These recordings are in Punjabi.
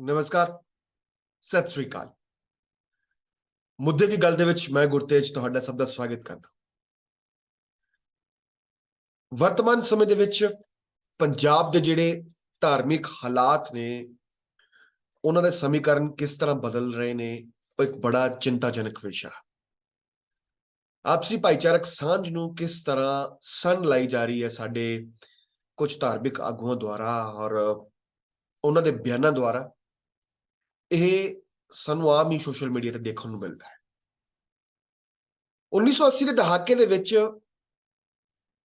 ਨਮਸਕਾਰ। ਸਤਿ ਸ੍ਰੀ ਅਕਾਲ। ਮੁੱਦੇ ਦੀ ਗੱਲ ਦੇ ਵਿੱਚ ਮੈਂ ਗੁਰਤੇਜ ਤੁਹਾਡਾ ਸਭ ਦਾ ਸਵਾਗਤ ਕਰਦਾ ਵਰਤਮਾਨ ਸਮੇਂ ਦੇ ਵਿੱਚ ਪੰਜਾਬ ਦੇ ਜਿਹੜੇ ਧਾਰਮਿਕ ਹਾਲਾਤ ਨੇ, ਉਹਨਾਂ ਦੇ ਸਮੀਕਰਨ ਕਿਸ ਤਰ੍ਹਾਂ ਬਦਲ ਰਹੇ ਨੇ, ਉਹ ਇੱਕ ਬੜਾ ਚਿੰਤਾਜਨਕ ਵਿਸ਼ਾ ਹੈ। ਆਪਸੀ ਭਾਈਚਾਰਕ ਸਾਂਝ ਨੂੰ ਕਿਸ ਤਰ੍ਹਾਂ ਸਨ ਲਾਈ ਜਾ ਰਹੀ ਹੈ ਸਾਡੇ ਕੁਝ ਧਾਰਮਿਕ ਆਗੂਆਂ ਦੁਆਰਾ ਔਰ ਉਹਨਾਂ ਦੇ ਬਿਆਨਾਂ ਦੁਆਰਾ, ਇਹ ਸਾਨੂੰ ਆਮ ਹੀ ਸੋਸ਼ਲ ਮੀਡੀਆ ਤੇ ਦੇਖਣ ਨੂੰ ਮਿਲਦਾ ਹੈ। 1980 ਦੇ ਦਹਾਕੇ ਦੇ ਵਿੱਚ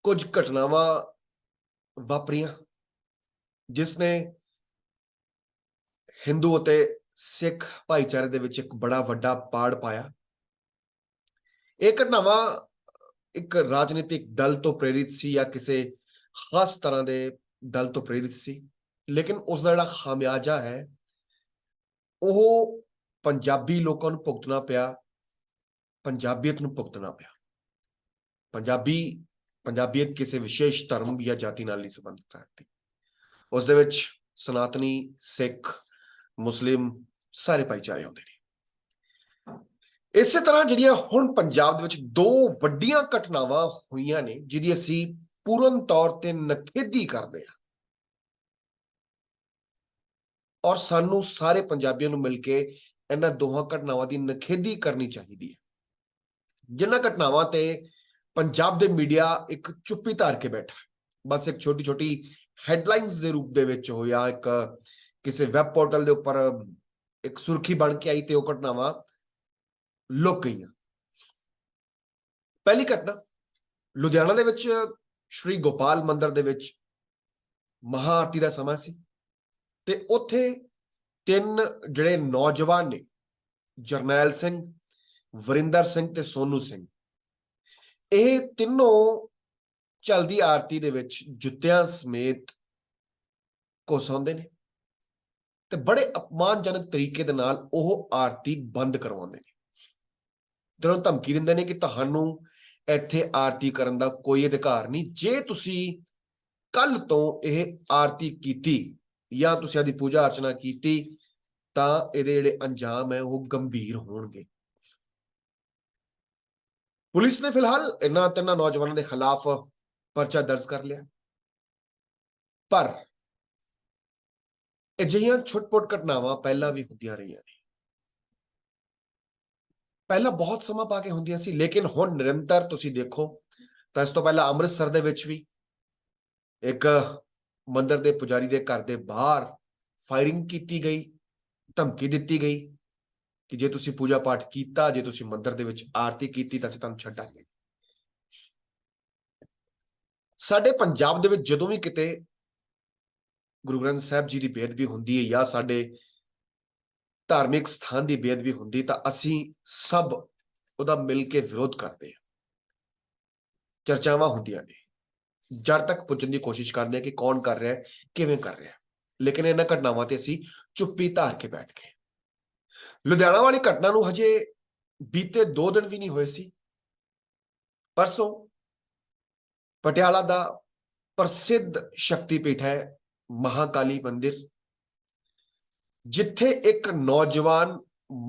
ਕੁਝ ਘਟਨਾਵਾਂ ਵਾਪਰੀਆਂ, ਜਿਸ ਨੇ ਹਿੰਦੂ ਅਤੇ ਸਿੱਖ ਭਾਈਚਾਰੇ ਦੇ ਵਿੱਚ ਇੱਕ ਬੜਾ ਵੱਡਾ ਪਾੜ ਪਾਇਆ। ਇਹ ਘਟਨਾਵਾਂ ਇੱਕ ਰਾਜਨੀਤਿਕ ਦਲ ਤੋਂ ਪ੍ਰੇਰਿਤ ਸੀ ਜਾਂ ਕਿਸੇ ਖਾਸ ਤਰ੍ਹਾਂ ਦੇ ਦਲ ਤੋਂ ਪ੍ਰੇਰਿਤ ਸੀ, ਲੇਕਿਨ ਉਸ ਦਾ ਜਿਹੜਾ ਖਾਮਿਆਜਾ ਹੈ, ਉਹ ਪੰਜਾਬੀ ਲੋਕਾਂ ਨੂੰ ਭੁਗਤਣਾ ਪਿਆ, ਪੰਜਾਬੀਅਤ ਨੂੰ ਭੁਗਤਣਾ ਪਿਆ। ਪੰਜਾਬੀ, ਪੰਜਾਬੀਅਤ ਕਿਸੇ ਵਿਸ਼ੇਸ਼ ਧਰਮ ਜਾਂ ਜਾਤੀ ਨਾਲ ਨਹੀਂ ਸੰਬੰਧਿਤ ਰੱਖਦੀ ਉਸ ਦੇ ਵਿੱਚ ਸਨਾਤਨੀ, ਸਿੱਖ, ਮੁਸਲਿਮ ਸਾਰੇ ਭਾਈਚਾਰੇ ਆਉਂਦੇ ਨੇ। ਇਸੇ ਤਰ੍ਹਾਂ ਜਿਹੜੀਆਂ ਹੁਣ ਪੰਜਾਬ ਦੇ ਵਿੱਚ ਦੋ ਵੱਡੀਆਂ ਘਟਨਾਵਾਂ ਹੋਈਆਂ ਨੇ, ਜਿਹਦੀ ਅਸੀਂ ਪੂਰਨ ਤੌਰ ਤੇ ਨਖੇਦੀ ਕਰਦੇ ਹਾਂ। ਔਰ ਸਾਨੂੰ ਸਾਰੇ ਪੰਜਾਬੀਆਂ ਨੂੰ ਮਿਲ ਕੇ ਇਹਨਾਂ ਦੋਹਾਂ ਘਟਨਾਵਾਂ ਦੀ ਨਖੇਦੀ ਕਰਨੀ ਚਾਹੀਦੀ ਹੈ। ਜਿਨ੍ਹਾਂ ਘਟਨਾਵਾਂ ਤੇ ਪੰਜਾਬ ਦੇ ਮੀਡੀਆ ਇੱਕ ਚੁੱਪੀ ਧਾਰ ਕੇ ਬੈਠਾ ਬਸ ਇੱਕ ਛੋਟੀ ਛੋਟੀ ਹੈਡਲਾਈਨਸ ਦੇ ਰੂਪ ਦੇ ਵਿੱਚ ਹੋਇਆ, ਇੱਕ ਕਿਸੇ ਵੈਬ ਪੋਰਟਲ ਦੇ ਉੱਪਰ ਇੱਕ ਸੁਰਖੀ ਬਣ ਕੇ ਆਈ ਤੇ ਉਹ ਘਟਨਾਵਾਂ ਲੁੱਕ ਗਈਆਂ ਪਹਿਲੀ ਘਟਨਾ ਲੁਧਿਆਣਾ ਦੇ ਵਿੱਚ, ਸ਼੍ਰੀ ਗੋਪਾਲ ਮੰਦਿਰ ਦੇ ਵਿੱਚ ਮਹਾ ਆਰਤੀ ਦਾ ਸਮਾਂ ਸੀ ਤੇ ਉੱਥੇ ਤਿੰਨ ਜਿਹੜੇ ਨੌਜਵਾਨ ਨੇ, ਜਰਨੈਲ ਸਿੰਘ, ਵਰਿੰਦਰ ਸਿੰਘ ਤੇ ਸੋਨੂ ਸਿੰਘ, ਇਹ ਤਿੰਨੋਂ ਚਲਦੀ ਆਰਤੀ ਦੇ ਵਿੱਚ ਜੁੱਤਿਆਂ ਸਮੇਤ ਘੁਸਾਉਂਦੇ ਨੇ ਤੇ ਬੜੇ ਅਪਮਾਨਜਨਕ ਤਰੀਕੇ ਦੇ ਨਾਲ ਉਹ ਆਰਤੀ ਬੰਦ ਕਰਵਾਉਂਦੇ ਨੇ। ਤੇ ਧਮਕੀ ਦਿੰਦੇ ਨੇ ਕਿ ਤੁਹਾਨੂੰ ਇੱਥੇ ਆਰਤੀ ਕਰਨ ਦਾ ਕੋਈ ਅਧਿਕਾਰ ਨਹੀਂ, ਜੇ ਤੁਸੀਂ ਕੱਲ ਤੋਂ ਇਹ ਆਰਤੀ ਕੀਤੀ ਜਾਂ ਤੁਸੀਂ ਆਦੀ ਪੂਜਾ ਅਰਚਨਾ ਕੀਤੀ, ਤਾਂ ਇਹਦੇ ਜਿਹੜੇ ਅੰਜਾਮ ਹੈ ਉਹ ਗੰਭੀਰ ਹੋਣਗੇ। ਪੁਲਿਸ ਨੇ ਫਿਲਹਾਲ ਇਹਨਾਂ ਤਿੰਨਾਂ ਨੌਜਵਾਨਾਂ ਦੇ ਖਿਲਾਫ ਪਰਚਾ ਦਰਜ ਕਰ ਲਿਆ। ਪਰ ਅਜਿਹੀਆਂ ਛੁੱਟ-ਪੁੱਟ ਘਟਨਾਵਾਂ ਪਹਿਲਾਂ ਵੀ ਹੁੰਦੀਆਂ ਰਹੀਆਂ ਨੇ। ਪਹਿਲਾਂ ਬਹੁਤ ਸਮਾਂ ਪਾ ਕੇ ਹੁੰਦੀਆਂ ਸੀ, ਲੇਕਿਨ ਹੁਣ ਨਿਰੰਤਰ ਤੁਸੀਂ ਦੇਖੋ, ਤਾਂ ਇਸ ਤੋਂ ਪਹਿਲਾਂ ਅੰਮ੍ਰਿਤਸਰ ਦੇ ਵਿੱਚ ਵੀ ਇੱਕ ਮੰਦਰ ਦੇ ਪੁਜਾਰੀ ਦੇ ਘਰ ਦੇ ਬਾਹਰ ਫਾਇਰਿੰਗ ਕੀਤੀ ਗਈ, ਧਮਕੀ ਦਿੱਤੀ ਗਈ ਕਿ ਜੇ ਤੁਸੀਂ ਪੂਜਾ ਪਾਠ ਕੀਤਾ, ਜੇ ਤੁਸੀਂ ਮੰਦਰ ਦੇ ਵਿੱਚ ਆਰਤੀ ਕੀਤੀ, ਤਾਂ ਅਸੀਂ ਤੁਹਾਨੂੰ ਛੱਡਾਂਗੇ। ਸਾਡੇ ਪੰਜਾਬ ਦੇ ਵਿੱਚ ਜਦੋਂ ਵੀ ਕਿਤੇ ਗੁਰੂ ਗ੍ਰੰਥ ਸਾਹਿਬ ਜੀ ਦੀ ਬੇਅਦਬੀ ਹੁੰਦੀ ਹੈ ਜਾਂ ਸਾਡੇ ਧਾਰਮਿਕ ਸਥਾਨ ਦੀ ਬੇਅਦਬੀ ਹੁੰਦੀ ਤਾਂ ਅਸੀਂ ਸਭ ਉਹਦਾ ਮਿਲ ਕੇ ਵਿਰੋਧ ਕਰਦੇ ਹਾਂ। ਚਰਚਾਵਾਂ ਹੁੰਦੀਆਂ ਨੇ। ਜੜ ਤੱਕ ਪੁੱਜਣ ਦੀ ਕੋਸ਼ਿਸ਼ ਕਰਦੇ ਹਾਂ ਕਿ ਕੌਣ ਕਰ ਰਿਹਾ ਹੈ, ਕਿਵੇਂ ਕਰ ਰਿਹਾ ਹੈ। ਲੇਕਿਨ ਇਹਨਾਂ ਘਟਨਾਵਾਂ ਤੇ ਅਸੀਂ ਚੁੱਪੀ ਧਾਰ ਕੇ ਬੈਠ ਗਏ। ਲੁਧਿਆਣਾ ਵਾਲੀ ਘਟਨਾ ਨੂੰ ਹਜੇ ਬੀਤੇ 2 ਦਿਨ ਵੀ ਨਹੀਂ ਹੋਏ ਸੀ। ਪਰਸੋਂ ਪਟਿਆਲਾ ਦਾ ਪ੍ਰਸਿੱਧ ਸ਼ਕਤੀਪੀਠ ਹੈ ਮਹਾਕਾਲੀ ਮੰਦਿਰ। ਜਿੱਥੇ ਇੱਕ ਨੌਜਵਾਨ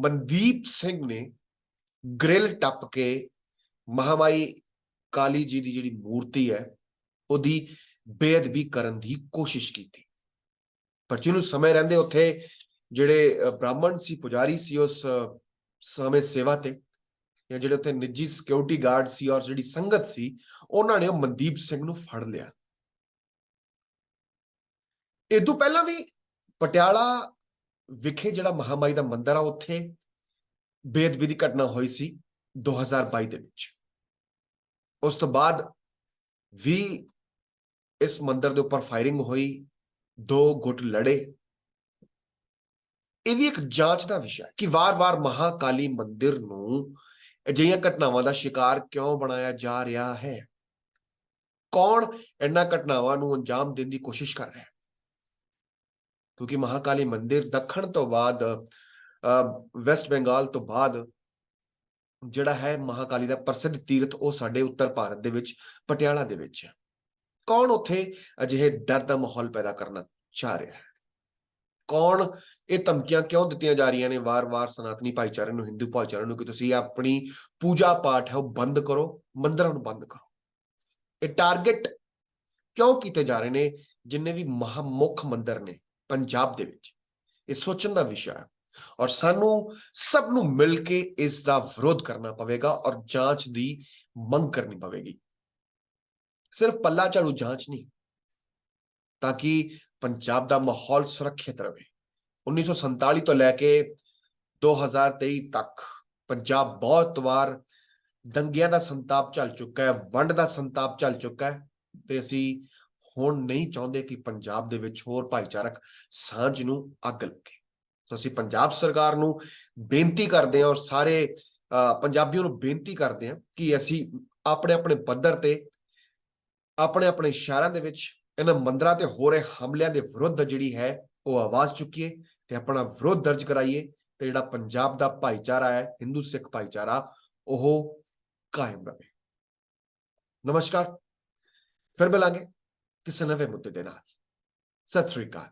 ਮਨਦੀਪ ਸਿੰਘ ਨੇ ਗ੍ਰਿਲ ਟੱਪ ਕੇ ਮਹਾਮਾਈ ਕਾਲੀ ਜੀ ਦੀ ਜਿਹੜੀ ਮੂਰਤੀ ਹੈ, ਉਹਦੀ ਬੇਅਦਬੀ ਕਰਨ ਦੀ ਕੋਸ਼ਿਸ਼ ਕੀਤੀ। ਪਰ ਜਿਹਨੂੰ ਸਮੇਂ ਰਹਿੰਦੇ ਉੱਥੇ ਜਿਹੜੇ ਬ੍ਰਾਹਮਣ ਸੀ, ਪੁਜਾਰੀ ਸੀ, ਉਸ ਸਮੇਂ ਸੇਵਾ ਤੇ ਜਾਂ ਜਿਹੜੇ ਉੱਥੇ ਨਿੱਜੀ ਸਿਕਿਉਰਿਟੀ ਗਾਰਡ ਸੀ ਔਰ ਜਿਹੜੀ ਸੰਗਤ ਸੀ, ਉਹਨਾਂ ਨੇ ਉਹ ਮਨਦੀਪ ਸਿੰਘ ਨੂੰ ਫੜ ਲਿਆ। ਇਹ ਤੋਂ ਪਹਿਲਾਂ ਵੀ ਪਟਿਆਲਾ ਵਿਖੇ ਜਿਹੜਾ ਮਹਾਮਾਈ ਦਾ ਮੰਦਿਰ ਆ, ਉੱਥੇ ਬੇਅਦਬੀ ਦੀ ਘਟਨਾ ਹੋਈ ਸੀ 2022 ਦੇ ਵਿੱਚ। ਉਸ ਤੋਂ ਬਾਅਦ ਵੀ ਇਸ ਮੰਦਿਰ ਦੇ ਉੱਪਰ ਫਾਇਰਿੰਗ ਹੋਈ, ਦੋ ਗੁੱਟ ਲੜੇ। ਇਹ ਵੀ ਇੱਕ ਜਾਂਚ ਦਾ ਵਿਸ਼ਾ ਕਿ ਵਾਰ-ਵਾਰ ਮਹਾਕਾਲੀ ਮੰਦਿਰ ਨੂੰ ਅਜਿਹੀਆਂ ਘਟਨਾਵਾਂ ਦਾ ਸ਼ਿਕਾਰ ਕਿਉਂ ਬਣਾਇਆ ਜਾ ਰਿਹਾ ਹੈ? ਕੌਣ ਇਹਨਾਂ ਘਟਨਾਵਾਂ ਨੂੰ ਅੰਜਾਮ ਦੇਣ ਦੀ ਕੋਸ਼ਿਸ਼ ਕਰ ਰਿਹਾ ਹੈ? ਕਿਉਂਕਿ ਮਹਾਕਾਲੀ ਮੰਦਿਰ ਦੱਖਣ ਤੋਂ ਬਾਅਦ ਅ, ਵੈਸਟ ਬੰਗਾਲ ਤੋਂ ਬਾਅਦ ਜਿਹੜਾ ਹੈ ਮਹਾਕਾਲੀ ਦਾ ਪ੍ਰਸਿੱਧ ਤੀਰਥ ਉਹ ਸਾਡੇ ਉੱਤਰ ਭਾਰਤ ਦੇ ਵਿੱਚ ਪਟਿਆਲਾ ਦੇ ਵਿੱਚ ਹੈ। ਕੌਣ ਉੱਥੇ ਅਜਿਹੇ ਡਰ ਦਾ ਮਾਹੌਲ ਪੈਦਾ ਕਰਨਾ ਚਾਹ ਰਿਹਾ ਹੈ? ਕੌਣ ਇਹ ਧਮਕੀਆਂ ਕਿਉਂ ਦਿੱਤੀਆਂ ਜਾ ਰਹੀਆਂ ਨੇ ਵਾਰ-ਵਾਰ ਸਨਾਤਨੀ ਭਾਈਚਾਰੇ ਨੂੰ ਹਿੰਦੂ ਭਾਈਚਾਰੇ ਨੂੰ ਕਿ ਤੁਸੀਂ ਆਪਣੀ ਪੂਜਾ ਪਾਠ ਹੈ ਉਹ ਬੰਦ ਕਰੋ ਮੰਦਰਾਂ ਨੂੰ ਬੰਦ ਕਰੋ। ਇਹ ਟਾਰਗੇਟ ਕਿਉਂ ਕੀਤੇ ਜਾ ਰਹੇ ਨੇ? ਜਿੰਨੇ ਵੀ ਮਹਾਂਮੁੱਖ ਮੰਦਰ ਨੇ ਪੰਜਾਬ ਦੇ ਵਿੱਚ। ਇਹ ਸੋਚਣ ਦਾ ਵਿਸ਼ਾ ਹੈ ਔਰ ਸਾਨੂੰ ਸਭ ਨੂੰ ਮਿਲ ਕੇ ਇਸ ਦਾ ਵਿਰੋਧ ਕਰਨਾ ਪਵੇਗਾ ਔਰ ਜਾਂਚ ਦੀ ਮੰਗ ਕਰਨੀ ਪਵੇਗੀ। ਸਿਰਫ ਪੱਲਾ ਝਾੜੂ ਜਾਂਚ ਨਹੀਂ, ਤਾਂ ਕਿ ਪੰਜਾਬ ਦਾ ਮਾਹੌਲ ਸੁਰੱਖਿਅਤ ਰਹੇ। 1947 ਤੋਂ ਲੈ ਕੇ 2023 ਤੱਕ ਪੰਜਾਬ ਬਹੁਤ ਵਾਰ ਦੰਗਿਆਂ ਦਾ ਸੰਤਾਪ ਚੱਲ ਚੁੱਕਾ ਹੈ, ਵੰਡ ਦਾ ਸੰਤਾਪ ਚੱਲ ਚੁੱਕਾ ਹੈ ਤੇ ਅਸੀਂ ਹੁਣ ਨਹੀਂ ਚਾਹੁੰਦੇ ਕਿ ਪੰਜਾਬ ਦੇ ਵਿੱਚ ਹੋਰ ਭਾਈਚਾਰਕ ਸਾਂਝ ਨੂੰ ਅੱਗ ਲੱਗੇ। ਸੋ ਅਸੀਂ ਪੰਜਾਬ ਸਰਕਾਰ ਨੂੰ ਬੇਨਤੀ ਕਰਦੇ ਹਾਂ ਔਰ ਸਾਰੇ ਅਹ, ਪੰਜਾਬੀਆਂ ਨੂੰ ਬੇਨਤੀ ਕਰਦੇ ਹਾਂ ਕਿ ਅਸੀਂ ਆਪਣੇ ਆਪਣੇ ਪੱਧਰ ਤੇ ਆਪਣੇ ਆਪਣੇ ਸ਼ਹਿਰਾਂ ਦੇ ਵਿੱਚ ਇਹਨਾਂ ਮੰਦਰਾਂ ਤੇ ਹੋ ਰਹੇ ਹਮਲਿਆਂ ਦੇ ਵਿਰੁੱਧ ਜਿਹੜੀ ਹੈ ਉਹ ਆਵਾਜ਼ ਚੁੱਕੀਏ ਤੇ ਆਪਣਾ ਵਿਰੋਧ ਦਰਜ ਕਰਾਈਏ ਤੇ ਜਿਹੜਾ ਪੰਜਾਬ ਦਾ ਭਾਈਚਾਰਾ ਹੈ ਹਿੰਦੂ ਸਿੱਖ ਭਾਈਚਾਰਾ ਉਹ ਕਾਇਮ ਰਹੇ। ਨਮਸਕਾਰ। ਫਿਰ ਮਿਲਾਂਗੇ। ਕਿਸੇ ਨਵੇਂ ਮੁੱਦੇ ਦੇ ਨਾਲ ਸਤਿ ਸ੍ਰੀ ਅਕਾਲ।